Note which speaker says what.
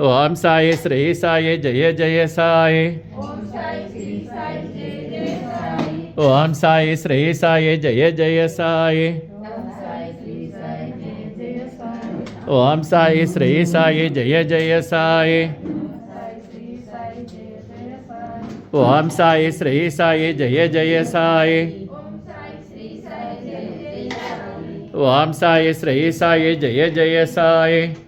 Speaker 1: ओम साये श्री साये जय जय साये ओम साये श्री साये जय जय साये ओम साये श्री साये जय जय साये ओम साये श्री साये जय जय साये ओम साये श्री साये जय जय साये